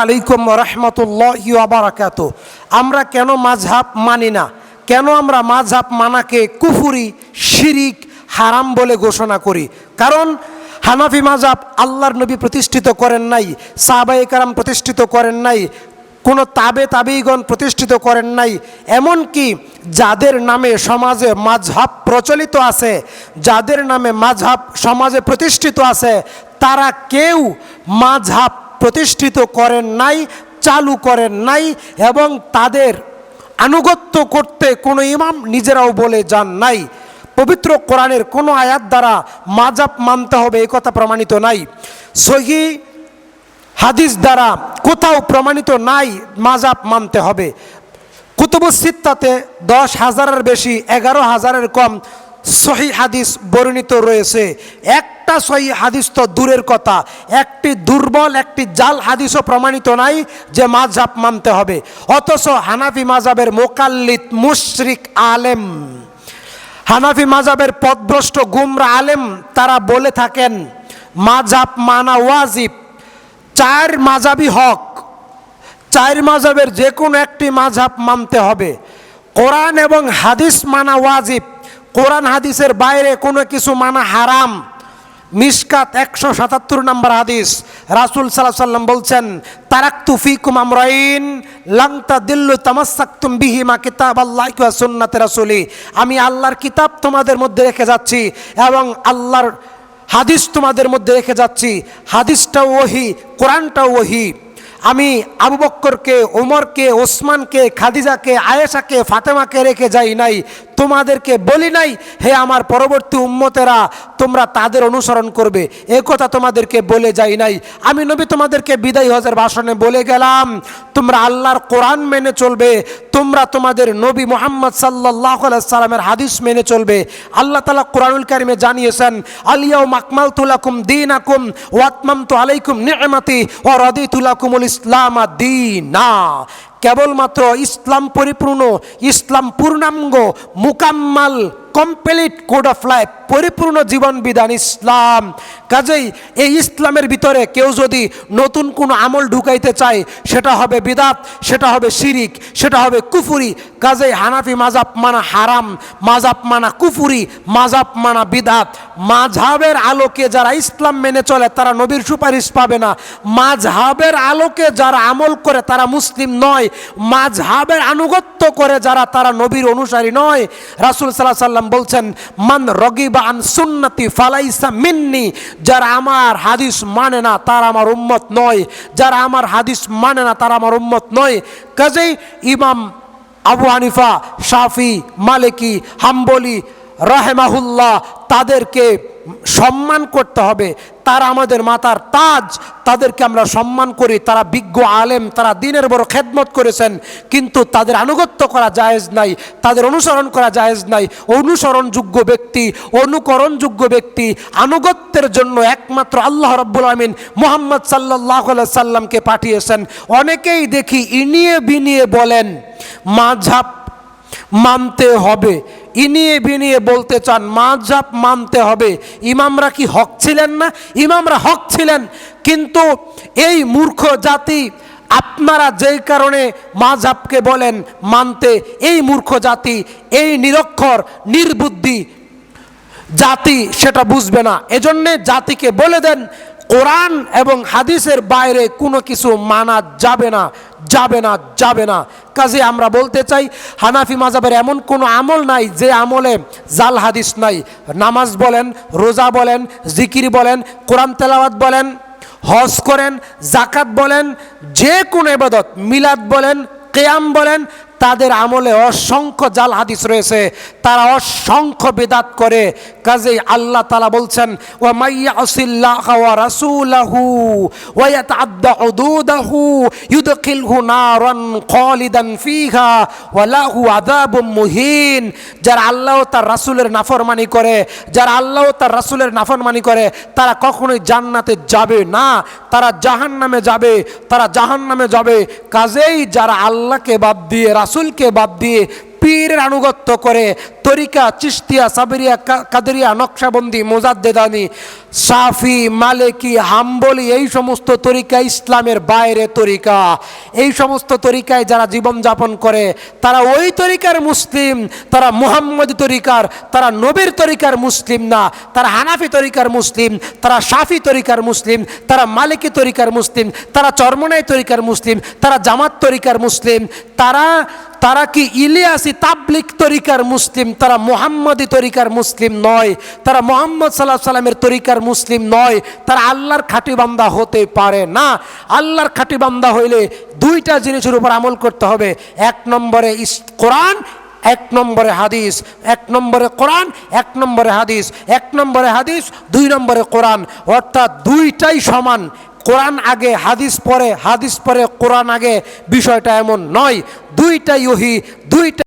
আলাইকুম রহমতুল্লাহ বারাকাত আমরা কেন মাঝহাব মানি না? কেন আমরা মাঝহাব মানাকে কুফুরি, শিরিক, হারাম বলে ঘোষণা করি? কারণ হানাফি মাঝহাব আল্লাহর নবী প্রতিষ্ঠিত করেন নাই সাহাবাই কারাম প্রতিষ্ঠিত করেন নাই, কোনো তাবে তাবেইগণ প্রতিষ্ঠিত করেন নাই, এমনকি যাদের নামে সমাজে মাঝহাব প্রচলিত আছে, যাদের নামে মাঝহাব সমাজে প্রতিষ্ঠিত আছে, তারা কেউ মাঝহাব প্রতিষ্ঠিত করেন নাই, চালু করেন নাই এবং তাদের আনুগত্য করতে কোনো ইমাম নিজেরাও বলে যান নাই। পবিত্র কোরআনের কোনো আয়াত দ্বারা মাজাব মানতে হবে এই কথা প্রমাণিত নাই। সহি হাদিস দ্বারা কোথাও প্রমাণিত নাই মাজাব মানতে হবে। কুতুবুসিত্তাতে দশ হাজারের বেশি, এগারো হাজারের কম সহি হাদিস বর্ণিত রয়েছে। একটা সহি হাদিস তো দূরের কথা। একটি দুর্বল, একটি জাল হাদিসও প্রমাণিত নাই যে মাঝহাব মানতে হবে। অথচ হানাফি মাজাবের মোকাল্লিত মুশরিক আলেম, হানাফি মাজাবের পদভ্রষ্ট গুমরা আলেম, তারা বলে থাকেন, মাঝহাব মানা ওয়াজিব। চার মাজাবি হক। চার মাজাবের যে কোনো একটি মাঝহাব মানতে হবে। কোরআন এবং হাদিস মানা ওয়াজিব। কোরআন হাদিসের বাইরে কোনো কিছু মানা হারাম। মিসকাত একশো সাতাত্তর নম্বর হাদিস। রাসুল সাল্লাহ সাল্লাম বলছেন তারাক তুফিকুম আমরাইন লাংতা দিল্লু তামাসাক্তুম বিহিমা কিতাব আল্লাহ সুন্নাতে রাসুলি। আমি আল্লাহর কিতাব তোমাদের মধ্যে রেখে যাচ্ছি এবং আল্লাহর হাদিস তোমাদের মধ্যে রেখে যাচ্ছি। হাদিসটাও ওহি, কোরআনটাও ওহি। আমি আবু বক্করকে ওমরকে ওসমানকে, খাদিজাকে, আয়েশাকে, ফাতেমাকে রেখে যাই নাই, তোমাদেরকে বলি নাই, হে আমার পরবর্তী উম্মতেরা, তোমরা তাদের অনুসরণ করবে। এ কথা তোমাদেরকে বলে যাই নাই। আমি নবী তোমাদেরকে বিদায় হজের ভাষণে বলে গেলাম, তোমরা আল্লাহর কোরআন মেনে চলবে, তোমরা তোমাদের নবী মোহাম্মদ সাল্লাহ সাল্লামের হাদিস মেনে চলবে। আল্লাহ তালা কোরআনুল কারিমে জানিয়েছেন আলিয়াও মাকমাল তুলাকুম দিন আকুম ওয়াতমাম তো আলাইকুম নিয়মাতি ও রদি তুলাকুমুল ইসলাম দিনা কেবলমাত্র ইসলাম পরিপূর্ণ, ইসলাম পূর্ণাঙ্গ, মুকাম্মাল কমপ্লিট কোড অফ লাইফ পরিপূর্ণ জীবন বিধান ইসলাম। কাজেই এই ইসলামের ভিতরে কেউ যদি নতুন কোনো আমল ঢুকাইতে চায়, সেটা হবে বিদাত, সেটা হবে শিরিক, সেটা হবে কুফুরি। কাজেই হানাফি মাজাব মানা হারাম মাজাব মানা কুফুরি মাজাব মানা বিদাত। মাঝহাবের আলোকে যারা ইসলাম মেনে চলে, তারা নবীর সুপারিশ পাবে না। মাঝহাবের আলোকে যারা আমল করে, তারা মুসলিম নয়। মাঝহাবের আনুগত্য করে যারা তারা নবীর অনুসারী নয়। রাসুল সাল্লাহ সাল্লাম বলছেন, মান রগিবা আন সুন্নতি ফালাইসা মিন্নি যারা আমার হাদিস মানে না, তারা আমার উম্মত নয়। যারা আমার হাদিস মানে না, তারা আমার উম্মত নয়। কাজেই ইমাম আবু হানিফা, শাফি, মালিকি, হাম্বলি, রাহেমাহুল্লাহ তাদেরকে সম্মান করতে হবে। তারা আমাদের মাতার তাজ, তাদেরকে আমরা সম্মান করি। তারা বিজ্ঞ আলেম, তারা দিনের বড় খেদমত করেছেন। কিন্তু তাদের আনুগত্য করা জায়েজ নাই, তাদের অনুসরণ করা জায়েজ নাই। অনুসরণযোগ্য ব্যক্তি, অনুকরণযোগ্য ব্যক্তি, আনুগত্যের জন্য একমাত্র আল্লাহ রব্বুল আমিন মোহাম্মদ সাল্লাহ সাল্লামকে পাঠিয়েছেন। অনেকেই দেখি ইনিয়ে বিনিয়ে বলেন, মাঝাব মানতে হবে। ইনিয়ে বিনিয়ে বলতে চান, মাঝাব মানতে হবে। ইমামরা কি হক ছিলেন না? ইমামরা হক ছিলেন, কিন্তু এই মূর্খ জাতি আপনারা যেই কারণে মাঝাবকে বলেন মানতে, এই মূর্খ জাতি, এই নিরক্ষর, নির্বুদ্ধি জাতি সেটা বুঝবে না। এজন্যে জাতিকে বলে দেন কোরআন এবং হাদিসের বাইরে কোনো কিছু মানা যাবে না যাবে না যাবে না। কাজে আমরা বলতে চাই, হানাফি মাজাবের এমন কোনো আমল নাই যে আমলে জাল হাদিস নাই। নামাজ বলেন, রোজা বলেন, জিকির বলেন, কোরআন তেলাওয়াত বলেন, হজ করেন জাকাত বলেন, যে কোনো এবাদত মিলাদ বলেন, কেয়াম বলেন তাদের আমলে অসংখ্য জাল হাদিস রয়েছে। তারা অসংখ্য বেদাত করে। কাজেই আল্লাহ তালা বলছেন ও মাইয়া আসিল্লাহ ওয়া রাসূলাহু ওয়া ইয়াতাআদ্দা হুদুদাহু ইউদখিলহু নারান খালিদান ফিহা ওয়া লাহু আযাবুম মুহিন। যারা আল্লাহ তার রাসূলের নাফরমানি করে, যারা আল্লাহ তার রাসূলের নাফরমানি করে, তারা কখনোই জান্নাতে যাবে না। তারা জাহান্নামে যাবে, তারা জাহান্নামে যাবে। কাজেই যারা আল্লাহকে বাদ দিয়ে রাসূলকে বাদ দিয়ে পীর পীরের আনুগত্য করে তরিকা চিস্তিয়া সাবেরিয়া কাদেরিয়া, নকশাবন্দি, মোজাদ্দেদানি, সাফি, মালেকি, হাম্বলি, এই সমস্ত তরিকা ইসলামের বাইরে তরিকা। এই সমস্ত তরিকায় যারা জীবনযাপন করে, তারা ওই তরিকার মুসলিম, তারা মুহাম্মদ তরিকার, তারা নবীর তরিকার মুসলিম না, তারা হানাফি তরিকার মুসলিম, তারা শাফি তরিকার মুসলিম, তারা মালিকি তরিকার মুসলিম, তারা চরমনাই তরিকার মুসলিম, তারা জামাত তরিকার মুসলিম, তারা তারা কি ইলিয়াসি তাবলিক তরিকার মুসলিম, তারা মোহাম্মদী তরিকার মুসলিম নয়, তারা মোহাম্মদ সাল্লাহ সাল্লামের তরিকার মুসলিম নয়, তারা আল্লাহর খাঁটি বান্দা হতে পারে না। আল্লাহর খাঁটি বান্দা হইলে দুইটা জিনিসের উপর আমল করতে হবে। এক নম্বরে কোরআন, এক নম্বরে হাদিস। এক নম্বরে কোরআন, এক নম্বরে হাদিস। এক নম্বরে হাদিস, দুই নম্বরে কোরআন। অর্থাৎ দুইটাই সমান। কোরআন আগে, হাদিস পরে হাদিস পরে, কোরআন আগে। বিষয়টা এমন নয়। দুইটাই ওহি দুইটা